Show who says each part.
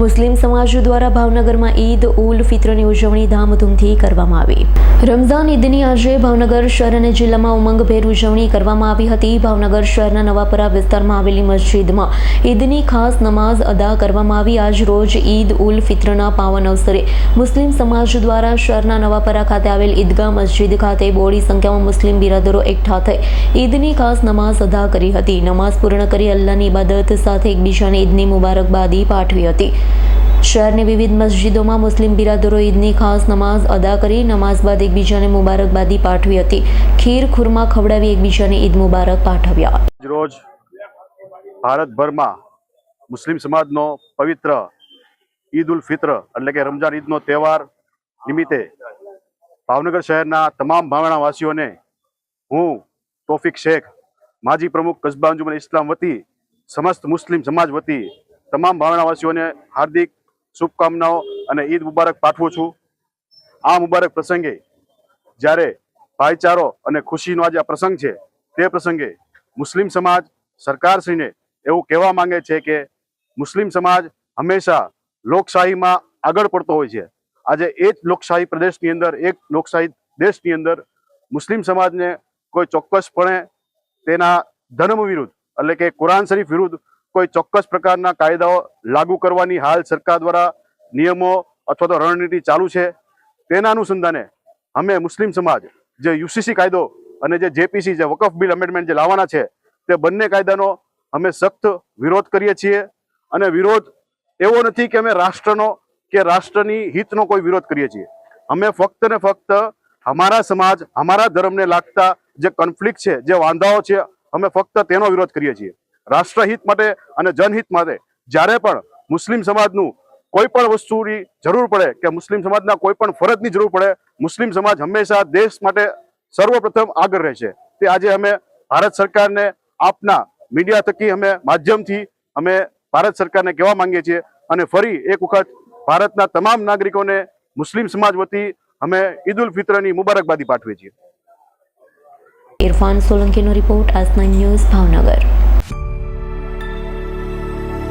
Speaker 1: મુસ્લિમ સમાજ દ્વારા ભાવનગરમાં ઈદ, ઉલ ફિત્રની ઉજવણી ધામધૂમથી કરવામાં આવી. રમઝાન ઈદની આજે ભાવનગર શહેર અને જિલ્લામાં ઉમંગભેર ઉજવણી કરવામાં આવી હતી. ભાવનગર શહેરના નવાપરા વિસ્તારમાં આવેલી મસ્જિદમાં ઈદની ખાસ નમાઝ અદા કરવામાં આવી. આજ રોજ ઈદ, ઉલ ફિત્રના પાવન અવસરે મુસ્લિમ સમાજ દ્વારા શહેરના નવાપરા ખાતે આવેલ ઈદગાહ મસ્જિદ ખાતે બોડી સંખ્યામાં મુસ્લિમ બિરાદરો એકઠા થઈ ઈદની ખાસ નમાઝ અદા કરી હતી. નમાઝ પૂર્ણ કરી અલ્લાહની ઇબાદત સાથે એકબીજાને ઈદની મુબારકબાદી પાઠવી હતી. શહેરની વિવિધ મસ્જિદોમાં મુસ્લિમ બિરાદરો ઈદની ખાસ નમાઝ અદા કરી નમાઝ બાદ એકબીજાને મુબારકબાદી પાઠવી હતી. ખીર, ખુરમા ખવડાવી એકબીજાને ઈદ મુબારક પાઠવ્યા.
Speaker 2: રોજ ભારતભરમાં મુસ્લિમ સમાજનો પવિત્ર ઈદ ઉલ ફિત્ર એટલે કે રમઝાન ઈદનો તહેવાર નિમિત્તે ભાવનગર શહેરના તમામ ભાવણાવાસીઓને હું તોફિક શેખ, માજી પ્રમુખ કસ્બા અંજુમન ઇસ્લામ વતી, સમસ્ત મુસ્લિમ સમાજ વતી તમામ ભાવણાવાસીઓને હાર્દિક શુભકામનાઓ અને ઈદ મુબારક પાઠવું છું. આ મુબારક પ્રસંગે જ્યારે ભાઈચારો અને ખુશીનો આજે આ પ્રસંગ છે, તે પ્રસંગે મુસ્લિમ સમાજ સરકારશ્રીને એવું કહેવા માંગે છે કે મુસ્લિમ સમાજ હંમેશા લોકશાહીમાં આગળ પડતો હોય છે. આજે એ જ લોકશાહી પ્રદેશની અંદર, એક લોકશાહી દેશની અંદર મુસ્લિમ સમાજને કોઈ ચોક્કસપણે તેના ધર્મ વિરુદ્ધ, એટલે કે કુરાન શરીફ વિરુદ્ધ કોઈ ચોક્કસ પ્રકારના કાયદાઓ લાગુ કરવાની હાલ સરકાર દ્વારા નિયમો અથવા તો રણનીતિ ચાલુ છે. તેના અનુસંધાને અમે મુસ્લિમ સમાજ, જે યુસીસી કાયદો અને જે જેપીસી, જે વકફ બિલ અમેન્ડમેન્ટ જે લાવવાના છે, તે બંને કાયદાનો અમે સખ્ત વિરોધ કરીએ છીએ. અને વિરોધ એવો નથી કે અમે રાષ્ટ્રનો, કે રાષ્ટ્રની હિતનો કોઈ વિરોધ કરીએ છીએ. અમે ફક્ત ને ફક્ત અમારા સમાજ, અમારા ધર્મને લાગતા જે કોન્ફ્લિક્ટ છે, જે વાંધાઓ છે, અમે ફક્ત તેનો વિરોધ કરીએ છીએ. રાષ્ટ્રહિત માટે અને જનહિત માટે જ્યારે પણ મુસ્લિમ સમાજનું કોઈ પણ વસ્તુની જરૂર પડે કે મુસ્લિમ સમાજના કોઈ પણ ફરજની જરૂર પડે, મુસ્લિમ સમાજ હંમેશા દેશ માટે સર્વપ્રથમ આગળ રહેશે. તે આજે અમે ભારત સરકારને આપના મીડિયા થકી અમે માધ્યમથી અમે ભારત સરકારને કહેવા માંગીએ છીએ અને ફરી એક વખત ભારતના તમામ નાગરિકોને મુસ્લિમ સમાજ વતી અમે ઈદ ઉલ ફિત્રની મુબારકબાદી પાઠવીએ છીએ.
Speaker 1: ઇરફાન સોલંકીનો રિપોર્ટ આજના ન્યૂઝ ભાવનગર.